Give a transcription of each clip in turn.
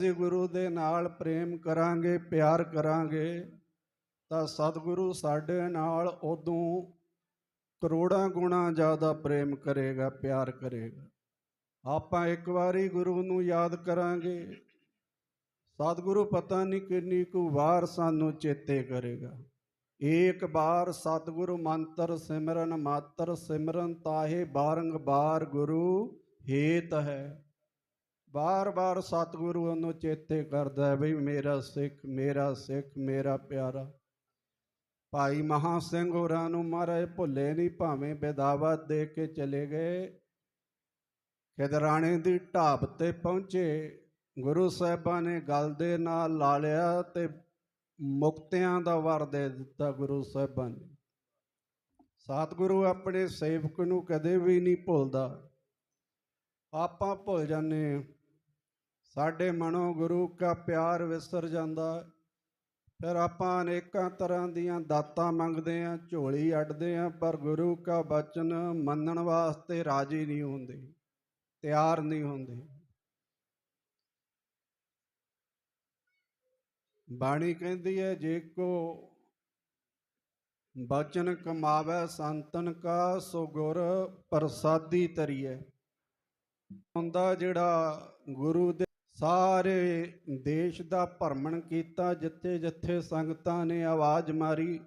ਜੇ ਗੁਰੂ ਦੇ ਨਾਲ ਪ੍ਰੇਮ ਕਰਾਂਗੇ, ਪਿਆਰ ਕਰਾਂਗੇ, ਤਾਂ ਸਤਿਗੁਰੂ ਸਾਡੇ ਨਾਲ ਉਦੋਂ ਕਰੋੜਾਂ ਗੁਣਾ ਜ਼ਿਆਦਾ ਪ੍ਰੇਮ ਕਰੇਗਾ, ਪਿਆਰ ਕਰੇਗਾ। ਆਪਾਂ ਇੱਕ ਵਾਰੀ ਗੁਰੂ ਨੂੰ ਯਾਦ ਕਰਾਂਗੇ। ਸਤਿਗੁਰੂ ਪਤਾ ਨਹੀਂ ਕਿੰਨੀ ਕੁ ਵਾਰ ਸਾਨੂੰ ਚੇਤੇ ਕਰੇਗਾ। ਏਕ ਬਾਰ ਸਤਿਗੁਰੂ ਮੰਤਰ ਸਿਮਰਨ, ਮਾਤਰ ਸਿਮਰਨ, ਤਾਹੇ ਬਾਰੰਗਬਾਰ ਗੁਰੂ ਹੇਤ ਹੈ। ਬਾਰ-ਬਾਰ ਸਤਿਗੁਰੂ ਉਹਨੂੰ ਚੇਤੇ ਕਰਦਾ ਬਈ ਮੇਰਾ ਸਿੱਖ ਮੇਰਾ ਸਿੱਖ, ਮੇਰਾ ਪਿਆਰਾ। ਭਾਈ ਮਹਾ ਸਿੰਘ ਹੋਰਾਂ ਨੂੰ ਮਹਾਰਾਜ ਭੁੱਲੇ ਨਹੀਂ, ਭਾਵੇਂ ਬੇਦਾਵਤ ਦੇ ਕੇ ਚਲੇ ਗਏ। ਖਿਦਰਾਣੇ ਦੀ ਢਾਬ ਤੇ ਪਹੁੰਚੇ। ਗੁਰੂ ਸਾਹਿਬਾਂ ਨੇ ਗਲ ਦੇ ਨਾਲ ਲਾ ਲਿਆ ਤੇ ਮੁਕਤਿਆਂ ਦਾ ਵਰ ਦੇ ਦਿੱਤਾ ਗੁਰੂ ਸਾਹਿਬਾਂ ਨੇ। ਸਤਿਗੁਰੂ ਆਪਣੇ ਸੇਵਕ ਨੂੰ ਕਦੇ ਵੀ ਨਹੀਂ ਭੁੱਲਦਾ। ਆਪਾਂ ਭੁੱਲ ਜਾਂਦੇ ਸਾਡੇ ਮਨੋਂ ਗੁਰੂ ਕਾ ਪਿਆਰ ਵਿਸਰ ਜਾਂਦਾ ਫਿਰ ਆਪਾਂ ਅਨੇਕਾਂ ਤਰ੍ਹਾਂ ਦੀਆਂ ਦਾਤਾਂ ਮੰਗਦੇ ਆਂ ਝੋਲੀ ਅੱਡਦੇ ਆਂ ਪਰ ਗੁਰੂ ਕਾ ਬਚਨ ਮੰਨਣ ਵਾਸਤੇ ਰਾਜੀ ਨਹੀਂ ਹੁੰਦੇ, ਤਿਆਰ ਨਹੀਂ ਹੁੰਦੇ। ਬਾਣੀ ਕਹਿੰਦੀ ਹੈ, ਜੇ ਕੋ ਬਚਨ ਕਮਾਵੇ ਸੰਤਨ ਕਾ, ਸੋ ਗੁਰ ਪ੍ਰਸਾਦੀ ਤਰੀਏ ਹੁੰਦਾ ਜਿਹੜਾ ਗੁਰੂ ਦੇ ਸਾਰੇ ਦੇਸ਼ ਦਾ ਭਰਮਣ ਕੀਤਾ, ਜਿੱਥੇ ਜਿੱਥੇ ਸੰਗਤਾਂ ਨੇ ਆਵਾਜ਼ ਮਾਰੀ,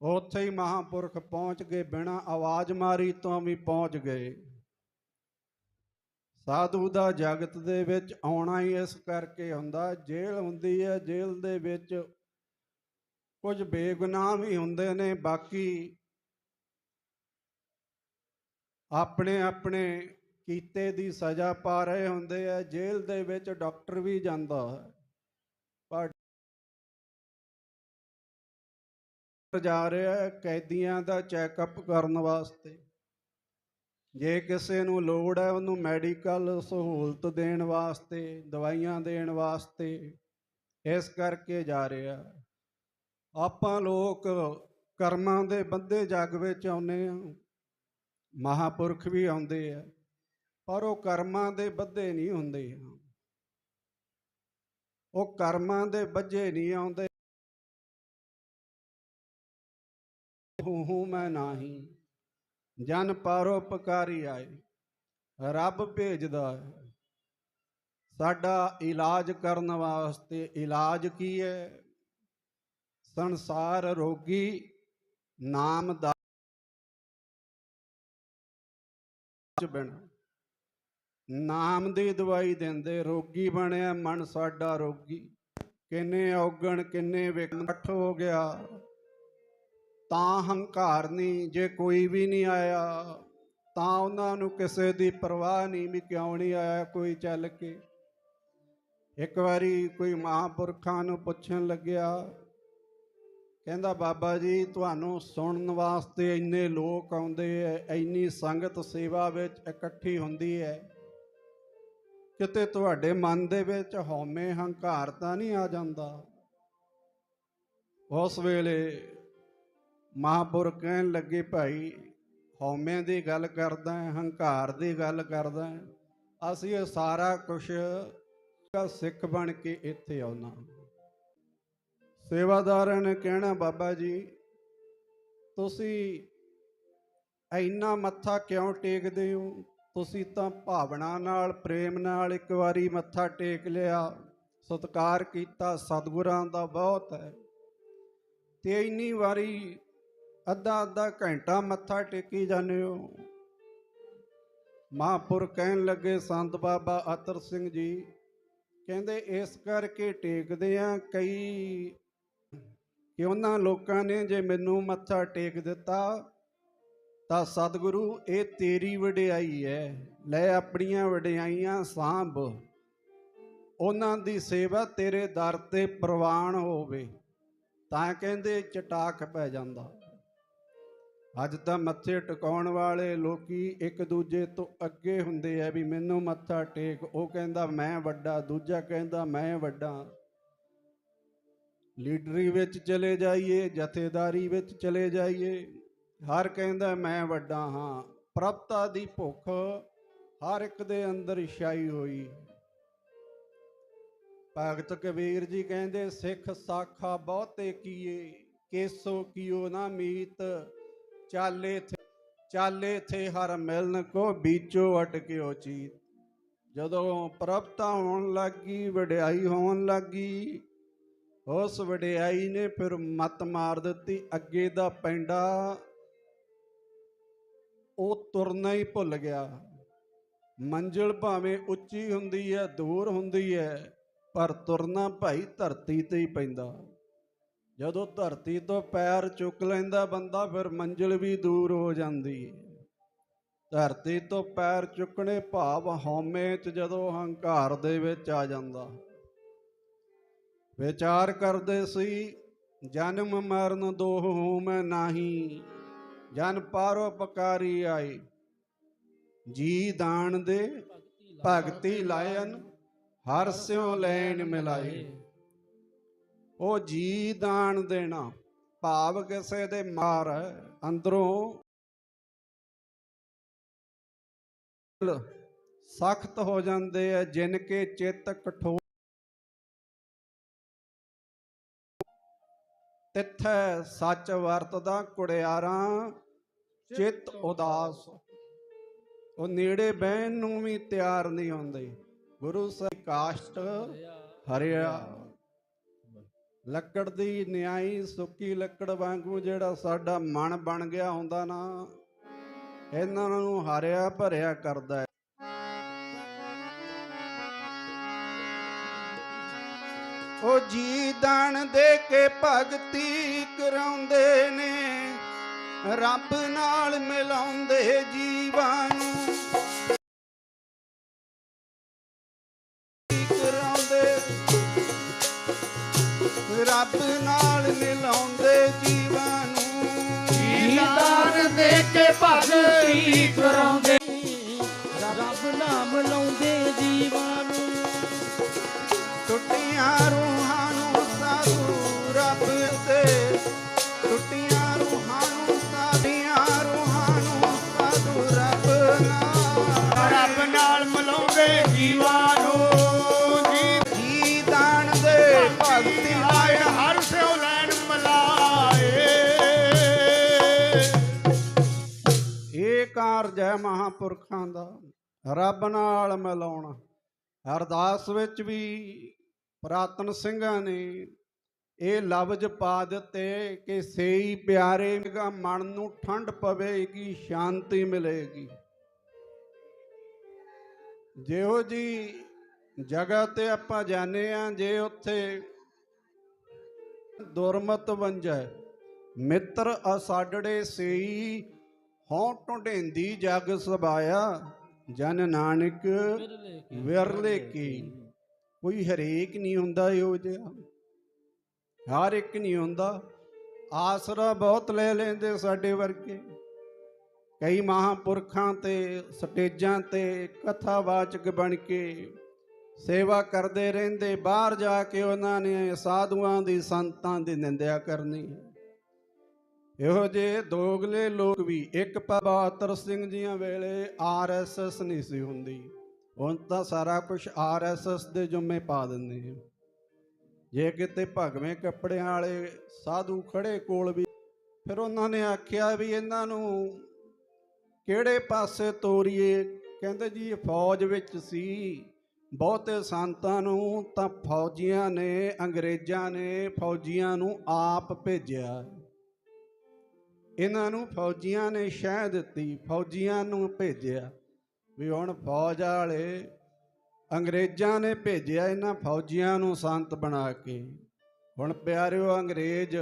ਉੱਥੇ ਹੀ ਮਹਾਪੁਰਖ ਪਹੁੰਚ ਗਏ, ਬਿਨਾਂ ਆਵਾਜ਼ ਮਾਰੀ ਤੋਂ ਵੀ ਪਹੁੰਚ ਗਏ। ਸਾਧੂ ਦਾ ਜਗਤ ਦੇ ਵਿੱਚ ਆਉਣਾ ਹੀ ਇਸ ਕਰਕੇ ਹੁੰਦਾ, ਜੇਲ੍ਹ ਹੁੰਦੀ ਹੈ, ਜੇਲ੍ਹ ਦੇ ਵਿੱਚ ਕੁਝ ਬੇਗੁਨਾਹ ਵੀ ਹੁੰਦੇ ਨੇ, ਬਾਕੀ ਆਪਣੇ ਆਪਣੇ ਕੀਤੇ ਦੀ ਸਜ਼ਾ ਪਾ ਰਹੇ ਹੁੰਦੇ ਆ, ਜੇਲ੍ਹ ਦੇ ਵਿੱਚ ਡਾਕਟਰ ਵੀ ਜਾਂਦਾ ਹੈ। ਪਰ ਜਾ ਰਿਹਾ ਕੈਦੀਆਂ ਦਾ ਚੈੱਕਅਪ ਕਰਨ ਵਾਸਤੇ। ਜੇ ਕਿਸੇ ਨੂੰ ਲੋੜ ਹੈ, ਉਹਨੂੰ ਮੈਡੀਕਲ ਸਹੂਲਤ ਦੇਣ ਵਾਸਤੇ, ਦਵਾਈਆਂ ਦੇਣ ਵਾਸਤੇ, ਇਸ ਕਰਕੇ ਜਾ ਰਿਹਾ ਆਪਾਂ ਲੋਕ ਕਰਮਾਂ ਦੇ ਬੰਦੇ ਜੱਗ ਵਿੱਚ ਆਉਨੇ ਆ ਮਹਾਪੁਰਖ ਵੀ ਆਉਂਦੇ ਆ। ਪਰ ਉਹ ਕਰਮਾਂ ਦੇ ਬੱਧੇ ਨਹੀਂ ਹੁੰਦੇ। ਉਹ ਕਰਮਾਂ ਦੇ ਬੱਝੇ ਨਹੀਂ ਆਉਂਦੇ। ਹੂੰ ਹੂੰ, ਮੈਂ ਨਾਹੀ, ਜਨ ਪਰਉਪਕਾਰੀ ਆਏ, ਰੱਬ ਭੇਜਦਾ ਹੈ। ਸਾਡਾ ਇਲਾਜ ਕਰਨ ਵਾਸਤੇ ਇਲਾਜ ਕੀ ਹੈ? ਸੰਸਾਰ ਰੋਗੀ ਨਾਮ ਦਾ ਬਿਨਾ ਨਾਮ ਦੀ ਦਵਾਈ ਦਿੰਦੇ, ਰੋਗੀ ਬਣਿਆ, ਮਨ ਸਾਡਾ ਰੋਗੀ। ਕਿੰਨੇ ਔਗਣ, ਕਿੰਨੇ ਵਿਕਨ ਹੋ ਗਿਆ। ਤਾਂ ਹੰਕਾਰ ਨਹੀਂ ਜੇ ਕੋਈ ਵੀ ਨਹੀਂ ਆਇਆ, ਤਾਂ ਉਹਨਾਂ ਨੂੰ ਕਿਸੇ ਦੀ ਪਰਵਾਹ ਨਹੀਂ ਵੀ ਕਿਉਂ ਨਹੀਂ ਆਇਆ ਕੋਈ ਚੱਲ ਕੇ। ਇੱਕ ਵਾਰੀ ਕੋਈ ਮਹਾਂਪੁਰਖਾਂ ਨੂੰ ਪੁੱਛਣ ਲੱਗਿਆ, ਕਹਿੰਦਾ, ਬਾਬਾ ਜੀ, ਤੁਹਾਨੂੰ ਸੁਣਨ ਵਾਸਤੇ ਇੰਨੇ ਲੋਕ ਆਉਂਦੇ ਐ, ਇੰਨੀ ਸੰਗਤ ਸੇਵਾ ਵਿੱਚ ਇਕੱਠੀ ਹੁੰਦੀ ਹੈ ਕਿਤੇ ਤੁਹਾਡੇ ਮਨ ਦੇ ਵਿੱਚ ਹਉਮੈ ਹੰਕਾਰ ਤਾਂ ਨਹੀਂ ਆ ਜਾਂਦਾ? ਉਸ ਵੇਲੇ ਮਹਾਂਪੁਰਖ ਕਹਿਣ ਲੱਗੇ, ਭਾਈ, ਹਉਮੈ ਦੀ ਗੱਲ ਕਰਦਾ ਹੈ, ਹੰਕਾਰ ਦੀ ਗੱਲ ਕਰਦਾ ਹੈ। ਅਸੀਂ ਇਹ ਸਾਰਾ ਕੁਝ ਸਿੱਖ ਬਣ ਕੇ ਇੱਥੇ ਆਉਣਾ ਸੇਵਾਦਾਰਾਂ ਨੇ ਕਹਿਣਾ, ਬਾਬਾ ਜੀ, ਤੁਸੀਂ ਇੰਨਾ ਮੱਥਾ ਕਿਉਂ ਟੇਕਦੇ ਹੋ? ਤੁਸੀਂ ਤਾਂ ਭਾਵਨਾ ਨਾਲ, ਪ੍ਰੇਮ ਨਾਲ ਇੱਕ ਵਾਰੀ ਮੱਥਾ ਟੇਕ ਲਿਆ। ਸਤਿਕਾਰ ਕੀਤਾ, ਸਤਿਗੁਰਾਂ ਦਾ ਬਹੁਤ ਹੈ। ਤੇ ਇੰਨੀ ਵਾਰੀ ਅੱਧਾ ਅੱਧਾ ਘੰਟਾ ਮੱਥਾ ਟੇਕੀ ਜਾਂਦੇ ਹੋ। ਮਹਾਂਪੁਰ ਕਹਿਣ ਲੱਗੇ, ਸੰਤ ਬਾਬਾ ਅਤਰ ਸਿੰਘ ਜੀ, ਕਹਿੰਦੇ, ਇਸ ਕਰਕੇ ਟੇਕਦੇ ਆ ਕਈ, ਕਿ ਉਹਨਾਂ ਲੋਕਾਂ ਨੇ ਜੇ ਮੈਨੂੰ ਮੱਥਾ ਟੇਕ ਦਿੱਤਾ ਤਾਂ ਸਤਿਗੁਰੂ, ਇਹ ਤੇਰੀ ਵਡਿਆਈ ਹੈ। ਲੈ ਆਪਣੀਆਂ ਵਡਿਆਈਆਂ ਸਾਂਭ। ਉਹਨਾਂ ਦੀ ਸੇਵਾ ਤੇਰੇ ਦਰ ਤੇ ਪ੍ਰਵਾਨ ਹੋਵੇ, ਤਾਂ ਕਹਿੰਦੇ ਚਟਾਕ ਪੈ ਜਾਂਦਾ। ਅੱਜ ਤਾਂ ਮੱਥੇ ਟਿਕਾਉਣ ਵਾਲੇ ਲੋਕੀ ਇੱਕ ਦੂਜੇ ਤੋਂ ਅੱਗੇ ਹੁੰਦੇ ਆ ਵੀ ਮੈਨੂੰ ਮੱਥਾ ਟੇਕ। ਉਹ ਕਹਿੰਦਾ, ਮੈਂ ਵੱਡਾ। ਦੂਜਾ ਕਹਿੰਦਾ, ਮੈਂ ਵੱਡਾ। ਲੀਡਰੀ ਵਿੱਚ ਚਲੇ ਜਾਈਏ, ਜਥੇਦਾਰੀ ਵਿੱਚ ਚਲੇ ਜਾਈਏ। ਹਰ ਕਹਿੰਦਾ ਮੈਂ ਵੱਡਾ ਹਾਂ, ਪ੍ਰਭਤਾ ਦੀ ਭੁੱਖ ਹਰ ਇੱਕ ਦੇ ਅੰਦਰ ਛਾਈ ਹੋਈ। ਭਗਤ ਕਬੀਰ ਜੀ ਕਹਿੰਦੇ, ਸਿੱਖ ਸਾਖਾ ਬਹੁਤੇ ਕੀਏ, ਕੇਸੋ ਕੀਓ ਨਾ ਮੀਤ। ਚਾਲੇ ਚਾਲੇ ਥੇ ਹਰ ਮਿਲਨ ਕੋ ਬੀਚੋ ਅਟਕਿਓ ਚੀਤ। ਜਦੋਂ ਪ੍ਰਭਤਾ ਹੋਣ ਲੱਗੀ, ਵਡਿਆਈ ਹੋਣ ਲੱਗੀ, ਉਸ ਵਡਿਆਈ ਨੇ ਫਿਰ ਮਤ ਮਾਰ ਦਿੱਤੀ, ਅੱਗੇ ਦਾ ਪੈਂਡਾ ਉਹ ਤੁਰਨਾ ਹੀ ਭੁੱਲ ਗਿਆ। ਮੰਜ਼ਿਲ ਭਾਵੇਂ ਉੱਚੀ ਹੁੰਦੀ ਹੈ, ਦੂਰ ਹੁੰਦੀ ਹੈ, ਪਰ ਤੁਰਨਾ ਭਾਈ ਧਰਤੀ ਤੇ ਹੀ ਪੈਂਦਾ। ਜਦੋਂ ਧਰਤੀ ਤੋਂ ਪੈਰ ਚੁੱਕ ਲੈਂਦਾ ਬੰਦਾ, ਫਿਰ ਮੰਜ਼ਿਲ ਵੀ ਦੂਰ ਹੋ ਜਾਂਦੀ ਹੈ। ਧਰਤੀ ਤੋਂ ਪੈਰ ਚੁੱਕਣੇ ਭਾਵ ਹਉਮੈ ਚ ਜਦੋਂ ਹੰਕਾਰ ਦੇ ਵਿੱਚ ਆ ਜਾਂਦਾ। ਵਿਚਾਰ ਕਰਦੇ ਸੀ, ਜਨਮ ਮਰਨ ਦੋਹ ਮੈਂ ਨਾਹੀ। ਜਨ ਪਰਉਪਕਾਰੀ ਆਏ ਜੀ ਦਾਨ ਦੇ, ਭਗਤੀ ਲਾਇਨ, ਹਰ ਸਿਉ ਲੈਣ ਮਿਲਾਏ ਉਹ ਜੀ ਦਾਨ ਦੇਣਾ, ਭਾਵ ਕਿਸੇ ਦੇ ਮਾਰ ਅੰਦਰੋਂ। ਸਖਤ ਹੋ ਜਾਂਦੇ ਆ ਜਿਨ ਕੇ ਚਿੱਤ ਕਠੋਰ। ਤਿੱਥੈ ਸੱਚ ਵਰਤਦਾ ਕੁੜਿਆਰਾਂ ਚਿੱਤ ਉਦਾਸ। ਉਹ ਨੇੜੇ ਬਹਿਣ ਨੂੰ ਵੀ ਤਿਆਰ ਨਹੀਂ ਹੁੰਦੇ। ਗੁਰੂ ਸਾਹਿਬ ਕਾਸ਼ਟ ਹਰਿਆ। ਲੱਕੜ ਦੀ ਨਿਆਈ ਸੁੱਕੀ ਲੱਕੜ ਵਾਂਗੂ ਜਿਹੜਾ ਸਾਡਾ ਮਨ ਬਣ ਗਿਆ ਹੁੰਦਾ ਨਾ, ਇਹਨਾਂ ਨੂੰ ਹਰਿਆ ਭਰਿਆ ਕਰਦਾ ਹੈ। ਉਹ ਜੀ ਦਾਨ ਦੇ ਕੇ ਭਗਤੀ ਕਰਾਉਂਦੇ ਨੇ। ਰੱਬ ਨਾਲ ਮਿਲਾਉਂਦੇ ਜੀਵਾਂ ਨੂੰ। ਕਰਾਉਂਦੇ ਰੱਬ ਨਾਲ ਮਿਲਾਉਂਦੇ ਜੀਵਾਂ ਨੂੰ। ਦੇ ਕੇ ਭਗਤੀ ਕਰਾਉਂਦੇ। ਰੱਬ ਨਾਮ ਲਾਉਂਦੇ ਕਾਰਜ ਹੈ ਮਹਾਪੁਰਖਾਂ ਦਾ, ਰੱਬ ਨਾਲ ਮਿਲਾਉਣਾ। ਅਰਦਾਸ ਵਿੱਚ ਵੀ ਪ੍ਰਾਤਨ ਸਿੰਘਾਂ ਨੇ ਇਹ ਲਫ਼ਜ਼ ਪਾ ਦਿੱਤੇ ਕਿ ਸੇਈ ਪਿਆਰੇ ਦਾ ਮਨ ਨੂੰ ਠੰਡ ਪਵੇਗੀ, ਸ਼ਾਂਤੀ ਮਿਲੇਗੀ। ਜਿਹੋ ਜੀ ਜਗ੍ਹਾ ਤੇ ਆਪਾਂ ਜਾਣੇ ਆ ਜੇ ਉੱਥੇ ਦੁਰਮਤ ਵੰਜੈ ਮਿੱਤਰ ਅਸਾਡੜੇ ਸੇਈ ਹੋਂ ਢੁੰਡੇਂਦੀ ਜਗ ਸਬਾਇਆ ਜਨ ਨਾਨਕ ਵਿਰਲੇ ਕੀ। ਕੋਈ ਹਰੇਕ ਨਹੀਂ ਹੁੰਦਾ ਇਹੋ ਜਿਹਾ। ਹਰ ਇੱਕ ਨਹੀਂ ਹੁੰਦਾ। ਆਸਰਾ ਬਹੁਤ ਲੈ ਲੈਂਦੇ ਸਾਡੇ ਵਰਗੇ। ਕਈ ਮਹਾਪੁਰਖਾਂ ਤੇ, ਸਟੇਜਾਂ ਤੇ ਕਥਾਵਾਚਕ ਬਣ ਕੇ ਸੇਵਾ ਕਰਦੇ ਰਹਿੰਦੇ। ਬਾਹਰ ਜਾ ਕੇ ਉਹਨਾਂ ਨੇ ਸਾਧੂਆਂ ਦੀ ਸੰਤਾਂ ਦੀ ਨਿੰਦਿਆ ਕਰਨੀ। ਇਹੋ ਜਿਹੇ ਦੋਗਲੇ ਲੋਕ ਵੀ ਇੱਕ ਬਹਾਦਰ ਸਿੰਘ ਜੀਆਂ ਵੇਲੇ ਆਰਐਸਐਸ ਨਹੀਂ ਸੀ ਹੁੰਦੀ। ਹੁਣ ਤਾਂ ਸਾਰਾ ਕੁਝ ਆਰਐਸਐਸ ਦੇ ਜੁਮੇ ਪਾ ਦਿੰਦੇ ਆ। ਜੇ ਕਿਤੇ ਭਗਵੇਂ ਕੱਪੜਿਆਂ ਵਾਲੇ ਸਾਧੂ ਖੜੇ ਕੋਲ ਵੀ, ਫਿਰ ਉਹਨਾਂ ਨੇ ਆਖਿਆ ਵੀ ਇਹਨਾਂ ਨੂੰ ਕਿਹੜੇ ਪਾਸੇ ਤੋਰੀਏ? ਕਹਿੰਦੇ ਜੀ, ਫੌਜ ਵਿੱਚ ਸੀ। ਬਹੁਤੇ ਸੰਤਾਂ ਨੂੰ ਤਾਂ ਫੌਜੀਆਂ ਨੇ, ਅੰਗਰੇਜ਼ਾਂ ਨੇ ਫੌਜੀਆਂ ਨੂੰ ਆਪ ਭੇਜਿਆ। ਇਹਨਾਂ ਨੂੰ ਫੌਜੀਆਂ ਨੇ ਸ਼ਹਿ ਦਿੱਤੀ, ਫੌਜੀਆਂ ਨੂੰ ਭੇਜਿਆ। ਵੀ ਹੁਣ ਫੌਜ ਵਾਲੇ ਅੰਗਰੇਜ਼ਾਂ ਨੇ ਭੇਜਿਆ ਇਹਨਾਂ ਫੌਜੀਆਂ ਨੂੰ ਸੰਤ ਬਣਾ ਕੇ। ਹੁਣ ਪਿਆਰਿਓ ਅੰਗਰੇਜ਼,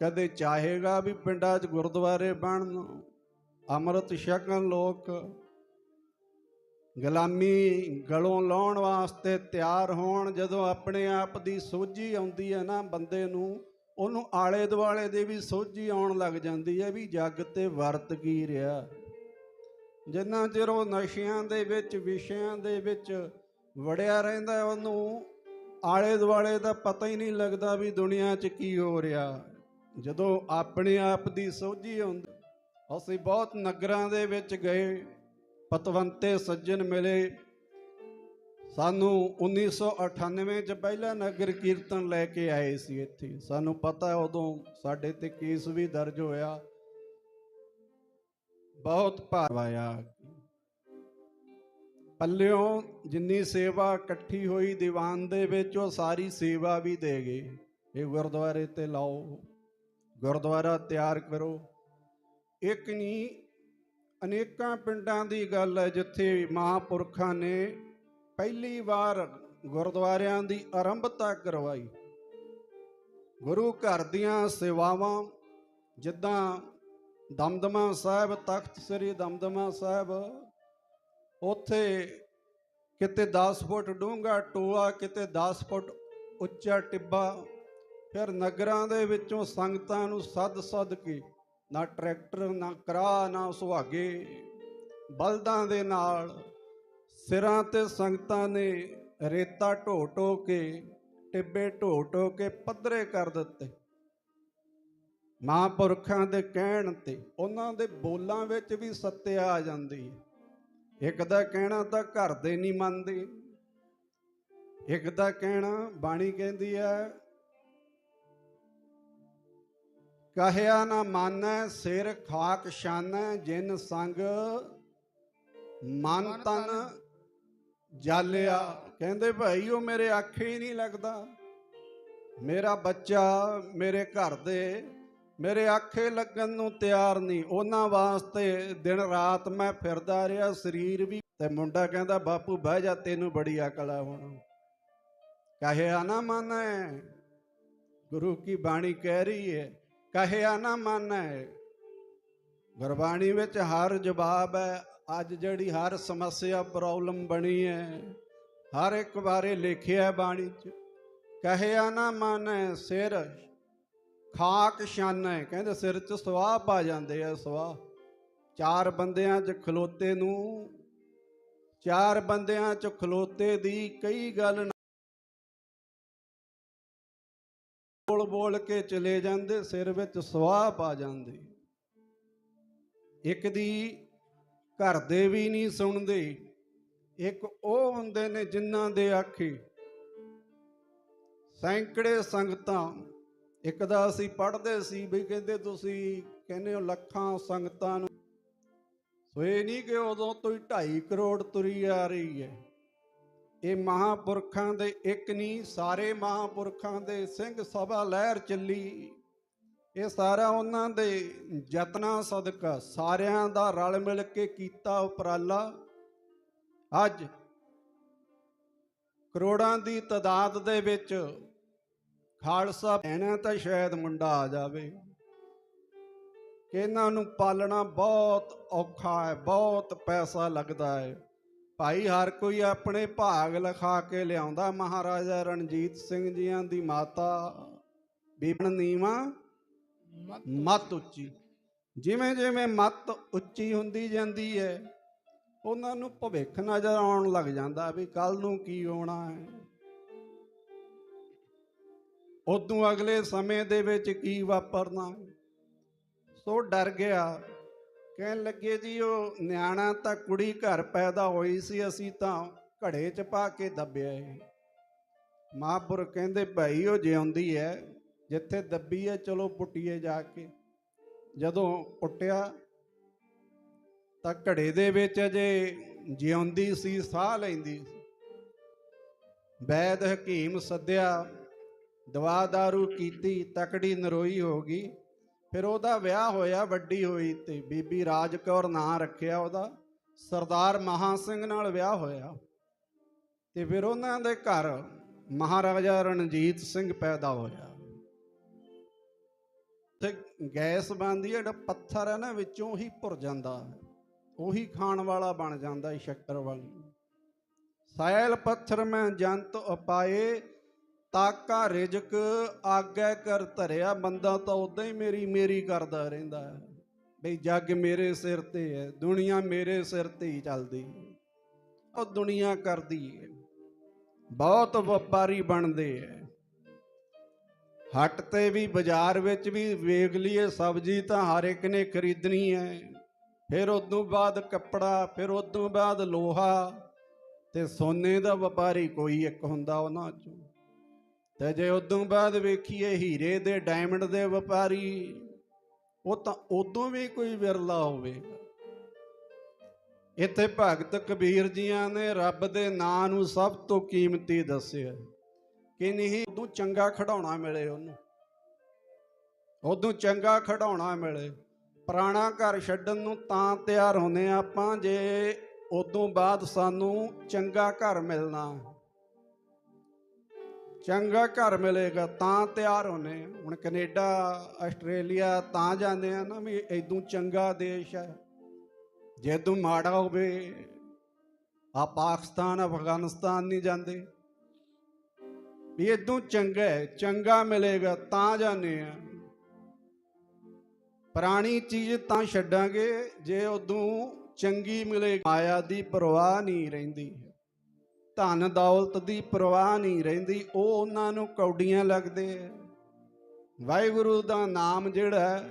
ਕਦੇ ਚਾਹੇਗਾ ਵੀ ਪਿੰਡਾਂ 'ਚ ਗੁਰਦੁਆਰੇ ਬਣਨ? ਅੰਮ੍ਰਿਤ ਛਕਣ ਲੋਕ, ਗੁਲਾਮੀ ਗਲੋਂ ਲਾਉਣ ਵਾਸਤੇ ਤਿਆਰ ਹੋਣ ਜਦੋਂ ਆਪਣੇ ਆਪ ਦੀ ਸੋਝੀ ਆਉਂਦੀ ਹੈ ਨਾ ਬੰਦੇ ਨੂੰ ਉਹਨੂੰ ਆਲੇ ਦੁਆਲੇ ਦੇ ਵੀ ਸੋਝੀ ਆਉਣ ਲੱਗ ਜਾਂਦੀ ਹੈ ਵੀ ਜੱਗ ਤੇ ਵਰਤ ਕੀ ਰਿਹਾ। ਜਿੰਨਾ ਚਿਰ ਉਹ ਨਸ਼ਿਆਂ ਦੇ ਵਿੱਚ, ਵਿਸ਼ਿਆਂ ਦੇ ਵਿੱਚ ਵੜਿਆ ਰਹਿੰਦਾ ਉਹਨੂੰ ਆਲੇ ਦੁਆਲੇ ਦਾ ਪਤਾ ਹੀ ਨਹੀਂ ਲੱਗਦਾ ਵੀ ਦੁਨੀਆ 'ਚ ਕੀ ਹੋ ਰਿਹਾ। ਜਦੋਂ ਆਪਣੇ ਆਪ ਦੀ ਸੋਝੀ ਆਉਂਦੀ, ਅਸੀਂ ਬਹੁਤ ਨਗਰਾਂ ਦੇ ਵਿੱਚ ਗਏ, ਪਤਵੰਤੇ ਸੱਜਣ ਮਿਲੇ ਸਾਨੂੰ 1998 ਚ ਪਹਿਲਾ ਨਗਰ ਕੀਰਤਨ ਲੈ ਕੇ ਆਏ ਸੀ ਇੱਥੇ। ਸਾਨੂੰ ਪਤਾ ਉਦੋਂ ਸਾਡੇ ਤੇ ਕੇਸ ਵੀ ਦਰਜ ਹੋਇਆ। ਬਹੁਤ ਭਾਰ ਆਇਆ। ਪੱਲਿਓਂ ਜਿੰਨੀ ਸੇਵਾ ਇਕੱਠੀ ਹੋਈ ਦੀਵਾਨ ਦੇ ਵਿੱਚ, ਉਹ ਸਾਰੀ ਸੇਵਾ ਵੀ ਦੇ ਗਏ। ਇਹ ਗੁਰਦੁਆਰੇ ਤੇ ਲਾਓ। ਗੁਰਦੁਆਰਾ ਤਿਆਰ ਕਰੋ। ਇੱਕ ਨਹੀਂ ਅਨੇਕਾਂ ਪਿੰਡਾਂ ਦੀ ਗੱਲ ਹੈ ਜਿੱਥੇ ਮਹਾਪੁਰਖਾਂ ਨੇ ਪਹਿਲੀ ਵਾਰ ਗੁਰਦੁਆਰਿਆਂ ਦੀ ਆਰੰਭਤਾ ਕਰਵਾਈ। ਗੁਰੂ ਘਰ ਦੀਆਂ ਸੇਵਾਵਾਂ, ਜਿੱਦਾਂ ਦਮਦਮਾ ਸਾਹਿਬ, ਤਖਤ ਸ੍ਰੀ ਦਮਦਮਾ ਸਾਹਿਬ, ਉੱਥੇ ਕਿਤੇ 10 ਫੁੱਟ ਡੂੰਘਾ ਟੋਆ, ਕਿਤੇ 10 ਫੁੱਟ ਉੱਚਾ ਟਿੱਬਾ, ਫਿਰ ਨਗਰਾਂ ਦੇ ਵਿੱਚੋਂ ਸੰਗਤਾਂ ਨੂੰ ਸੱਦ ਸੱਦ ਕੇ ਨਾ ਟਰੈਕਟਰ, ਨਾ ਕਰਾ ਨਾ ਸੁਹਾਗੇ ਬਲਦਾਂ ਦੇ ਨਾਲ ਸਿਰਾਂ ਤੇ ਸੰਗਤਾਂ ਨੇ ਰੇਤਾ ਢੋ ਢੋ ਕੇ ਟਿੱਬੇ ਢੋ ਢੋ ਕੇ ਪੱਧਰੇ ਕਰ ਦਿੱਤੇ। ਮਹਾਂਪੁਰਖਾਂ ਦੇ ਕਹਿਣ ਤੇ ਉਹਨਾਂ ਦੇ ਬੋਲਾਂ ਵਿੱਚ ਵੀ ਸੱਤਿਆ ਆ ਜਾਂਦੀ ਹੈ। ਇੱਕ ਦਾ ਕਹਿਣਾ ਤਾਂ ਘਰ ਦੇ ਨਹੀਂ ਮੰਨਦੇ। ਇੱਕ ਦਾ ਕਹਿਣਾ ਬਾਣੀ ਕਹਿੰਦੀ ਹੈ ਕਹਿਆ ਨਾ ਮਾਨੈ ਸਿਰ ਖਾਕ ਸ਼ਾਨੈ ਜਿਨ ਸੰਗ ਮਨ ਤਨ ਜਾਲਿਆ। ਕਹਿੰਦੇ, ਭਾਈ, ਉਹ ਮੇਰੇ ਆਖੇ ਹੀ ਨਹੀਂ ਲੱਗਦਾ। ਮੇਰਾ ਬੱਚਾ ਮੇਰੇ ਘਰ ਦੇ, ਮੇਰੇ ਆਖੇ ਲੱਗਣ ਨੂੰ ਤਿਆਰ ਨਹੀਂ। ਉਹਨਾਂ ਵਾਸਤੇ ਦਿਨ ਰਾਤ ਮੈਂ ਫਿਰਦਾ ਰਿਹਾ, ਸਰੀਰ ਵੀ ਤੇ ਮੁੰਡਾ ਕਹਿੰਦਾ, ਬਾਪੂ, ਬਹਿ ਜਾ, ਤੈਨੂੰ ਬੜੀ ਅਕਲ ਆ ਹੁਣ। ਕਹਿਆ ਨਾ ਮੰਨੈ ਗੁਰੂ ਕੀ ਬਾਣੀ ਕਹਿ ਰਹੀ ਹੈ ਕਹਿਆ ਨਾ ਮੰਨੈ ਗੁਰਬਾਣੀ ਵਿੱਚ ਹਰ ਜਵਾਬ ਹੈ ਅੱਜ ਜਿਹੜੀ ਹਰ ਸਮੱਸਿਆ ਪ੍ਰੋਬਲਮ ਬਣੀ ਹੈ ਹਰ ਇੱਕ ਬਾਰੇ ਲਿਖਿਆ ਬਾਣੀ 'ਚ, ਕਹਿਆ ਨਾ ਮੰਨੈ ਸਿਰ, ਖਾਕ ਛਾਨੈ, ਕਹਿੰਦੇ ਸਿਰ 'ਚ ਸਵਾਹ ਪਾ ਜਾਂਦੇ ਆ ਸਵਾਹ। ਚਾਰ ਬੰਦਿਆਂ 'ਚ ਖਲੋਤੇ ਨੂੰ, ਚਾਰ ਬੰਦਿਆਂ 'ਚ ਖਲੋਤੇ ਦੀ ਕਈ ਗੱਲ ਬੋਲ ਬੋਲ ਕੇ ਚਲੇ ਜਾਂਦੇ, ਸਿਰ ਵਿੱਚ ਸਵਾਹ ਪਾ ਜਾਂਦੇ। ਇੱਕ ਦੀ ਘਰ ਦੇ ਵੀ ਨਹੀਂ ਸੁਣਦੇ। ਇੱਕ ਉਹ ਹੁੰਦੇ ਨੇ ਜਿਨ੍ਹਾਂ ਦੇ ਆਖੇ, ਸੈਂਕੜੇ ਸੰਗਤਾਂ। ਇੱਕ ਦਾ ਅਸੀਂ ਪੜ੍ਹਦੇ ਸੀ ਵੀ ਕਹਿੰਦੇ ਤੁਸੀਂ ਕਹਿੰਦੇ ਹੋ ਲੱਖਾਂ ਸੰਗਤਾਂ ਨੂੰ। ਸੋ ਇਹ ਨਹੀਂ ਕਿ ਉਦੋਂ ਤੋਂ ਹੀ 2.5 ਕਰੋੜ ਤੁਰੀ ਆ ਰਹੀ ਹੈ। ਇਹ ਮਹਾਪੁਰਖਾਂ ਦੇ ਇੱਕ ਨਹੀਂ, ਸਾਰੇ ਮਹਾਪੁਰਖਾਂ ਦੇ ਸਿੰਘ ਸਭਾ ਲਹਿਰ ਚੱਲੀ। ਇਹ ਸਾਰਾ ਉਹਨਾਂ ਦੇ ਯਤਨਾਂ ਸਦਕਾ ਸਾਰਿਆਂ ਦਾ ਰਲ ਮਿਲ ਕੇ ਕੀਤਾ ਉਪਰਾਲਾ। ਅੱਜ ਕਰੋੜਾਂ ਦੀ ਤਦਾਦ ਦੇ ਵਿੱਚ ਖਾਲਸਾ ਕਹਿਣਾ ਤਾਂ ਸ਼ਾਇਦ ਮੁੰਡਾ ਆ ਜਾਵੇ। ਕਿ ਇਹਨਾਂ ਨੂੰ ਪਾਲਣਾ ਬਹੁਤ ਔਖਾ ਹੈ, ਬਹੁਤ ਪੈਸਾ ਲੱਗਦਾ ਹੈ। ਭਾਈ, ਹਰ ਕੋਈ ਆਪਣੇ ਭਾਗ ਲਿਖਾ ਕੇ ਲਿਆਉਂਦਾ ਮਹਾਰਾਜਾ ਰਣਜੀਤ ਸਿੰਘ ਜੀਆਂ ਦੀ ਮਾਤਾ। ਬੀਬਨ ਨੀਵਾ। ਮਤ ਉੱਚੀ। ਜਿਵੇਂ ਜਿਵੇਂ ਮਤ ਉੱਚੀ ਹੁੰਦੀ ਜਾਂਦੀ ਹੈ, ਉਹਨਾਂ ਨੂੰ ਭਵਿੱਖ ਨਜ਼ਰ ਆਉਣ ਲੱਗ ਜਾਂਦਾ ਵੀ ਕੱਲ ਨੂੰ ਕੀ ਹੋਣਾ ਹੈ। ਉਦੋਂ ਅਗਲੇ ਸਮੇਂ ਦੇ ਵਿੱਚ ਕੀ ਵਾਪਰਨਾ ਸੋ ਡਰ ਗਿਆ। ਕਹਿਣ ਲੱਗੇ, ਜੀ, ਉਹ ਨਿਆਣਾ ਤਾਂ ਕੁੜੀ ਘਰ ਪੈਦਾ ਹੋਈ ਸੀ, ਅਸੀਂ ਤਾਂ ਘੜੇ 'ਚ ਪਾ ਕੇ ਦੱਬਿਆ ਏ। ਮਹਾਂਪੁਰ ਕਹਿੰਦੇ, ਭਾਈ, ਉਹ ਜਿਉਂਦੀ ਹੈ। ਜਿੱਥੇ ਦੱਬੀ ਹੈ, ਚਲੋ ਪੁੱਟੀਏ ਜਾ ਕੇ। ਜਦੋਂ ਪੁੱਟਿਆ ਤਾਂ ਘੜੇ ਦੇ ਵਿੱਚ ਅਜੇ ਜਿਉਂਦੀ ਸੀ, ਸਾਹ ਲੈਂਦੀ ਸੀ। ਵੈਦ ਹਕੀਮ ਸੱਦਿਆ, ਦਵਾ ਦਾਰੂ ਕੀਤੀ, ਤਕੜੀ ਨਰੋਈ ਹੋ ਗਈ। ਫਿਰ ਉਹਦਾ ਵਿਆਹ ਹੋਇਆ, ਵੱਡੀ ਹੋਈ ਤੇ ਬੀਬੀ ਰਾਜ ਕੌਰ ਨਾਂ ਰੱਖਿਆ ਉਹਦਾ। ਸਰਦਾਰ ਮਹਾ ਸਿੰਘ ਨਾਲ ਵਿਆਹ ਹੋਇਆ। ਤੇ ਫਿਰ ਉਹਨਾਂ ਦੇ ਘਰ ਮਹਾਰਾਜਾ ਰਣਜੀਤ ਸਿੰਘ ਪੈਦਾ ਹੋਇਆ। ਤੇ ਗੈਸ ਬਣਦੀ ਹੈ, ਜਿਹੜਾ ਪੱਥਰ ਹੈ ਨਾ, ਵਿੱਚੋਂ ਹੀ ਭੁਰ ਜਾਂਦਾ ਹੈ। ਉਹੀ ਖਾਣ ਵਾਲਾ ਬਣ ਜਾਂਦਾ ਹੈ ਸ਼ੱਕਰ ਵਾਲੀ ਸਾਇਲ ਪੱਥਰ ਮੈਂ ਜੰਤ ਉਪਾਏ, ਤਾਕਾ ਰਿਜਕ ਆਗੈ ਕਰ ਧਰਿਆ। ਬੰਦਾ ਤਾਂ ਉਦਾਂ ਹੀ ਮੇਰੀ ਮੇਰੀ ਕਰਦਾ ਰਹਿੰਦਾ ਹੈ। ਬਈ ਜੱਗ ਮੇਰੇ ਸਿਰ ਤੇ ਹੈ, ਦੁਨੀਆ ਮੇਰੇ ਸਿਰ ਤੇ ਹੀ ਚੱਲਦੀ ਉਹ ਦੁਨੀਆ ਕਰਦੀ ਹੈ। ਬਹੁਤ ਵਪਾਰੀ ਬਣਦੇ ਹੈ। ਹੱਟ ਤੇ ਵੀ ਬਾਜ਼ਾਰ ਵਿੱਚ ਵੀ ਵੇਖ ਲਈਏ ਸਬਜ਼ੀ ਤਾਂ ਹਰ ਇੱਕ ਨੇ ਖਰੀਦਣੀ ਹੈ ਫਿਰ ਉਦੋਂ ਬਾਅਦ ਕੱਪੜਾ, ਫਿਰ ਉਦੋਂ ਬਾਅਦ ਲੋਹਾ ਤੇ ਸੋਨੇ ਦਾ ਵਪਾਰੀ ਕੋਈ ਇੱਕ ਹੁੰਦਾ ਉਹਨਾਂ ਚੋਂ। ਤੇ ਜੇ ਉਦੋਂ ਬਾਅਦ ਵੇਖੀਏ ਹੀਰੇ ਦੇ, ਡਾਇਮੰਡ ਦੇ ਵਪਾਰੀ, ਉਹ ਤਾਂ ਉਦੋਂ ਵੀ ਕੋਈ ਵਿਰਲਾ ਹੋਵੇਗਾ। ਇੱਥੇ ਭਗਤ ਕਬੀਰ ਜੀਆਂ ਨੇ ਰੱਬ ਦੇ ਨਾਂ ਨੂੰ ਸਭ ਤੋਂ ਕੀਮਤੀ ਦੱਸਿਆ। ਕਿ ਨਹੀਂ ਉਦੋਂ ਚੰਗਾ ਖੜਾਉਣਾ ਮਿਲੇ ਉਹਨੂੰ। ਉਦੋਂ ਚੰਗਾ ਖੜਾਉਣਾ ਮਿਲੇ। ਪੁਰਾਣਾ ਘਰ ਛੱਡਣ ਨੂੰ ਤਾਂ ਤਿਆਰ ਹੁੰਦੇ ਹਾਂ ਆਪਾਂ ਜੇ ਉਦੋਂ ਬਾਅਦ ਸਾਨੂੰ ਚੰਗਾ ਘਰ ਮਿਲਣਾ। ਚੰਗਾ ਘਰ ਮਿਲੇਗਾ ਤਾਂ ਤਿਆਰ ਹੋਨੇ ਹੁਣ ਕੈਨੇਡਾ, ਆਸਟ੍ਰੇਲੀਆ ਤਾਂ ਜਾਂਦੇ ਆ ਨਾ ਵੀ ਇਦੋਂ ਚੰਗਾ ਦੇਸ਼ ਹੈ। ਜੇ ਤੂੰ ਮਾੜਾ ਹੋਵੇ ਆ ਪਾਕਿਸਤਾਨ, ਅਫਗਾਨਿਸਤਾਨ ਨਹੀਂ ਜਾਂਦੇ। ਵੀ ਇਦੋਂ ਚੰਗਾ ਹੈ, ਚੰਗਾ ਮਿਲੇਗਾ, ਤਾਂ ਜਾਂਦੇ ਆ। ਪੁਰਾਣੀ ਚੀਜ਼ ਤਾਂ ਛੱਡਾਂਗੇ, ਜੇ ਉਦੋਂ ਚੰਗੀ ਮਿਲੇ ਮਾਇਆ ਦੀ ਪਰਵਾਹ ਨਹੀਂ ਰਹਿੰਦੀ। ਧਨ ਦੌਲਤ ਦੀ ਪਰਵਾਹ ਨਹੀਂ ਰਹਿੰਦੀ। ਉਹ ਉਹਨਾਂ ਨੂੰ ਕੌਡੀਆਂ ਲੱਗਦੇ ਆ। ਵਾਹਿਗੁਰੂ ਦਾ ਨਾਮ ਜਿਹੜਾ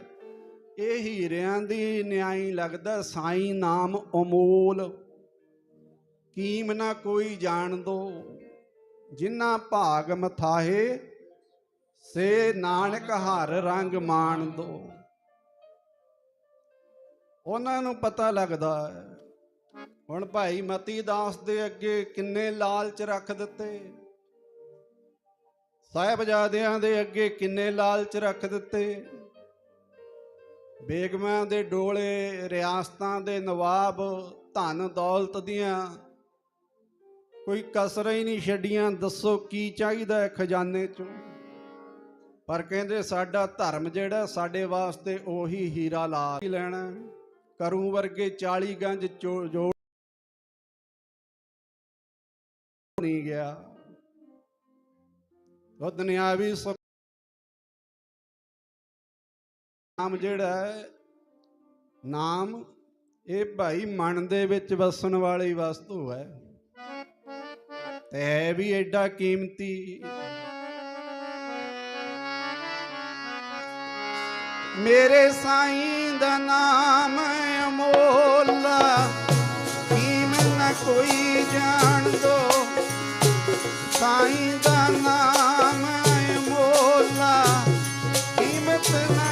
ਇਹ ਹੀਰਿਆਂ ਦੀ ਨਿਆਈ ਲੱਗਦਾ। ਸਾਈਂ ਨਾਮ ਅਮੋਲ। ਕੀਮ ਨਾ ਕੋਈ ਜਾਣ ਦੋ। ਜਿਨ੍ਹਾਂ ਭਾਗ ਮਥਾਹੇ, ਸੇ ਨਾਨਕ ਹਰ ਰੰਗ ਮਾਣ ਦੋ। ਉਹਨਾਂ ਨੂੰ ਪਤਾ ਲੱਗਦਾ ਹੈ, ਹੁਣ ਭਾਈ ਮਤੀ ਦਾਸ ਦੇ ਅੱਗੇ ਕਿੰਨੇ ਲਾਲਚ ਰੱਖ ਦਿੱਤੇ। ਸਾਹਿਬਜ਼ਾਦਿਆਂ ਦੇ ਅੱਗੇ ਕਿੰਨੇ ਲਾਲਚ ਰੱਖ ਦਿੱਤੇ। ਬੇਗਮਾਂ ਦੇ ਡੋਲੇ, ਰਿਆਸਤਾਂ ਦੇ ਨਵਾਬ, ਧਨ ਦੌਲਤ ਦੀਆਂ ਕੋਈ ਕਸਰ ਹੀ ਨਹੀਂ ਛੱਡੀਆਂ, ਦੱਸੋ ਕੀ ਚਾਹੀਦਾ ਹੈ ਖਜ਼ਾਨੇ ਚੋਂ? ਪਰ ਕਹਿੰਦੇ ਸਾਡਾ ਧਰਮ ਜਿਹੜਾ, ਸਾਡੇ ਵਾਸਤੇ ਉਹੀ ਹੀਰਾ ਲਾ ਲੈਣਾ ਹੈ। ਕਰੂ ਵਰਗੇ 40 ਗੰਜ ਜੋੜ ਨਹੀਂ ਗਿਆ। ਉਹ ਦੁਨਿਆਵੀ ਨਾਮ ਜਿਹੜਾ ਨਾਮ ਇਹ ਭਾਈ ਮਨ ਦੇ ਵਿੱਚ ਵਸਣ ਵਾਲੀ ਵਸਤੂ ਹੈ। ਤੇ ਹੈ ਵੀ ਐਡਾ ਕੀਮਤੀ। ਮੇਰੇ ਸਾਈਂ ਦਾ ਨਾਮ ਅਮੋਲਾ ਕੀਮ ਨਾ ਕੋਈ ਜਾਣ ਦੋ? ਸਾਈਂ ਦਾ ਨਾਮ ਅਮੋਲਾ, ਕੀਮਤ ਨਾ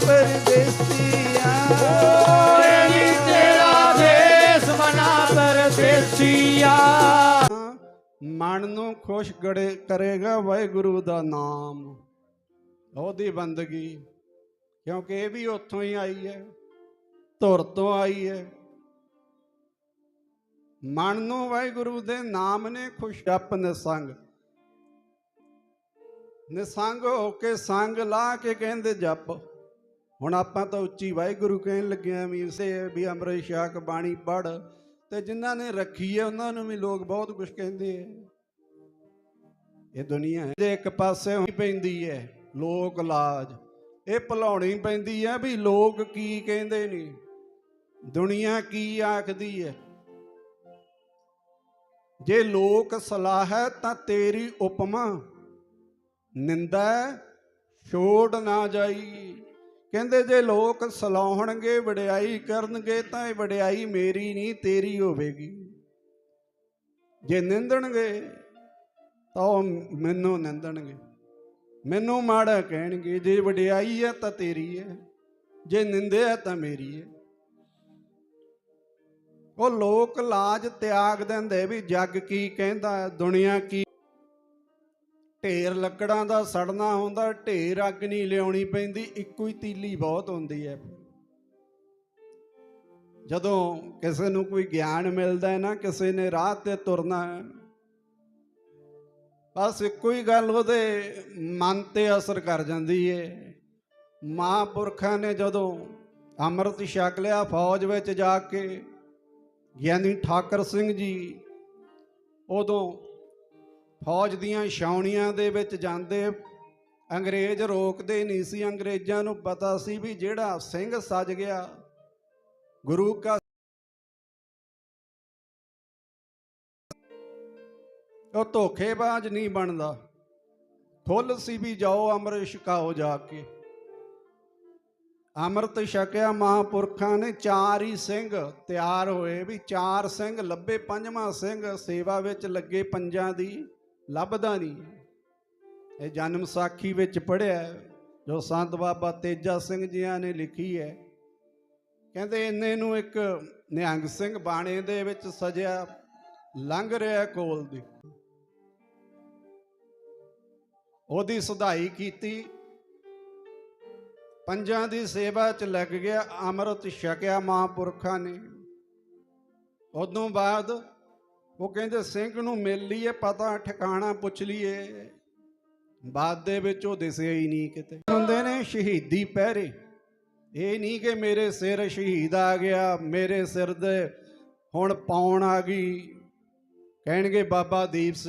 ਪਰਦੇਸੀਆ ਓਏ ਨੀ ਤੇਰਾ ਦੇਸ ਬਣਾ ਪਰਦੇਸੀਆ ਮਨ ਨੂੰ ਖੁਸ਼ ਕਰੇਗਾ ਵਾਹਿਗੁਰੂ ਦਾ ਨਾਮ। ਉਹਦੀ ਬੰਦਗੀ, ਕਿਉਂਕਿ ਇਹ ਵੀ ਉੱਥੋਂ ਹੀ ਆਈ ਹੈ, ਧੁਰ ਤੋਂ ਆਈ ਹੈ। ਮਨ ਨੂੰ ਵਾਹਿਗੁਰੂ ਦੇ ਨਾਮ ਨੇ ਖੁਸ਼ ਜਪ ਨਿਸੰਗ। ਨਿਸੰਗ ਹੋ ਕੇ ਸੰਗ ਲਾ ਕੇ ਕਹਿੰਦੇ ਜਪ। ਹੁਣ ਆਪਾਂ ਤਾਂ ਉੱਚੀ ਵਾਹਿਗੁਰੂ ਕਹਿਣ ਲੱਗਿਆ ਵੀ ਇਸੇ ਵੀ ਅੰਮ੍ਰਿਤ ਛਕ ਬਾਣੀ ਪੜ ਤੇ ਜਿਨ੍ਹਾਂ ਨੇ ਰੱਖੀ ਹੈ, ਉਹਨਾਂ ਨੂੰ ਵੀ ਲੋਕ ਬਹੁਤ ਕੁਝ ਕਹਿੰਦੇ ਆ। ਇਹ ਦੁਨੀਆ ਦੇ ਇੱਕ ਪਾਸੇ ਹੋਈ ਪੈਂਦੀ ਹੈ, ਲੋਕ ਲਾਜ। ਇਹ ਭੁਲਾਉਣੀ ਪੈਂਦੀ ਹੈ ਵੀ ਲੋਕ ਕੀ ਕਹਿੰਦੇ ਨੇ। ਦੁਨੀਆ ਕੀ ਆਖਦੀ ਹੈ? ਜੇ ਲੋਕ ਸਲਾਹ ਹੈ ਤਾਂ ਤੇਰੀ ਉਪਮਾ, ਨਿੰਦਾ ਛੋੜ ਨਾ ਜਾਈ। ਕਹਿੰਦੇ ਜੇ ਲੋਕ ਸਲਾਹਣਗੇ ਵਡਿਆਈ ਕਰਨਗੇ ਤਾਂ ਇਹ ਵਡਿਆਈ ਮੇਰੀ ਨਹੀਂ ਤੇਰੀ ਹੋਵੇਗੀ। ਜੇ ਨਿੰਦਣਗੇ ਤਾਂ ਉਹ ਮੈਨੂੰ ਨਿੰਦਣਗੇ। ਮੈਨੂੰ ਮਾੜਾ ਕਹਿਣਗੇ ਜੇ ਵਡਿਆਈ ਹੈ ਤਾਂ ਤੇਰੀ ਹੈ ਜੇ ਨਿੰਦਿਆ ਤਾਂ ਮੇਰੀ ਹੈ। ਉਹ ਲੋਕ ਲਾਜ ਤਿਆਗ ਦਿੰਦੇ ਵੀ ਜੱਗ ਕੀ ਕਹਿੰਦਾ ਹੈ, ਦੁਨੀਆ ਕੀ ਢੇਰ ਲੱਕੜਾਂ ਦਾ ਸੜਨਾ ਹੁੰਦਾ, ਢੇਰ ਅੱਗ ਨਹੀਂ ਲਿਆਉਣੀ ਪੈਂਦੀ, ਇੱਕੋ ਹੀ ਤੀਲੀ ਬਹੁਤ ਹੁੰਦੀ ਹੈ। ਜਦੋਂ ਕਿਸੇ ਨੂੰ ਕੋਈ ਗਿਆਨ ਮਿਲਦਾ ਹੈ ਨਾ, ਕਿਸੇ ਨੇ ਰਾਹ ਤੇ ਤੁਰਨਾ ਹੈ, ਬਸ ਇੱਕੋ ਹੀ ਗੱਲ ਉਹਦੇ ਮਨ ਤੇ ਅਸਰ ਕਰ ਜਾਂਦੀ ਏ ਮਹਾਂਪੁਰਖਾਂ ਨੇ ਜਦੋਂ ਅੰਮ੍ਰਿਤ ਛਕ ਲਿਆ ਫੌਜ ਵਿੱਚ ਜਾ ਕੇ, ਗਿਆਨੀ ਠਾਕਰ ਸਿੰਘ ਜੀ, ਉਦੋਂ ਫੌਜ ਦੀਆਂ ਛਾਉਣੀਆਂ ਦੇ ਵਿੱਚ ਜਾਂਦੇ। ਅੰਗਰੇਜ਼ ਰੋਕਦੇ ਨਹੀਂ ਸੀ। ਅੰਗਰੇਜ਼ਾਂ ਨੂੰ ਪਤਾ ਸੀ ਵੀ ਜਿਹੜਾ ਸਿੰਘ ਸੱਜ ਗਿਆ, ਗੁਰੂ ਕਾ ਉਹ ਧੋਖੇਬਾਜ਼ ਨਹੀਂ ਬਣਦਾ। ਫੁੱਲ ਸੀ ਵੀ ਜਾਓ ਅੰਮ੍ਰਿਤ ਛਕਾਓ ਜਾ ਕੇ। ਅੰਮ੍ਰਿਤ ਛਕਿਆ ਮਹਾਂਪੁਰਖਾਂ ਨੇ ਚਾਰ ਹੀ ਸਿੰਘ ਤਿਆਰ ਹੋਏ ਵੀ ਚਾਰ ਸਿੰਘ, ਲੱਭੇ ਪੰਜਵਾਂ ਸਿੰਘ, ਸੇਵਾ ਵਿੱਚ ਲੱਗੇ ਪੰਜਾਂ ਦੀ ਲੱਭਦਾ ਨਹੀਂ। ਇਹ ਜਨਮ ਸਾਖੀ ਵਿੱਚ ਪੜਿਆ ਜੋ ਸੰਤ ਬਾਬਾ ਤੇਜਾ ਸਿੰਘ ਜੀਆਂ ਨੇ ਲਿਖੀ ਹੈ। ਕਹਿੰਦੇ ਇੰਨੇ ਨੂੰ ਇੱਕ ਨਿਹੰਗ ਸਿੰਘ ਬਾਣੇ ਦੇ ਵਿੱਚ ਸਜਿਆ ਲੰਘ ਰਿਹਾ ਕੋਲ ਦੀ। ਉਹਦੀ ਸੁਧਾਈ ਕੀਤੀ। ਪੰਜਾਂ ਦੀ ਸੇਵਾ 'ਚ ਲੱਗ ਗਿਆ ਅੰਮ੍ਰਿਤ ਛਕਿਆ ਮਹਾਂਪੁਰਖਾਂ ਨੇ। ਉਦੋਂ ਬਾਅਦ ਉਹ ਕਹਿੰਦੇ ਸਿੰਘ ਨੂੰ ਮਿਲ ਲਈਏ, ਪਤਾ ਠਿਕਾਣਾ ਪੁੱਛ ਲਈਏ। ਬਾਅਦ ਦੇ ਵਿੱਚ ਉਹ ਦਿਸਿਆ ਹੀ ਨਹੀਂ ਕਿਤੇ। ਹੁੰਦੇ ਨੇ ਸ਼ਹੀਦੀ ਪਹਿਰੇ। ਇਹ ਨਹੀਂ ਕਿ ਮੇਰੇ ਸਿਰ ਸ਼ਹੀਦ ਆ ਗਿਆ, ਮੇਰੇ ਸਿਰ ਦੇ ਹੁਣ ਪੌਣ ਆ ਗਈ। ਕਹਿਣਗੇ ਬਾਬਾ ਦੀਪ ਸਿੰਘ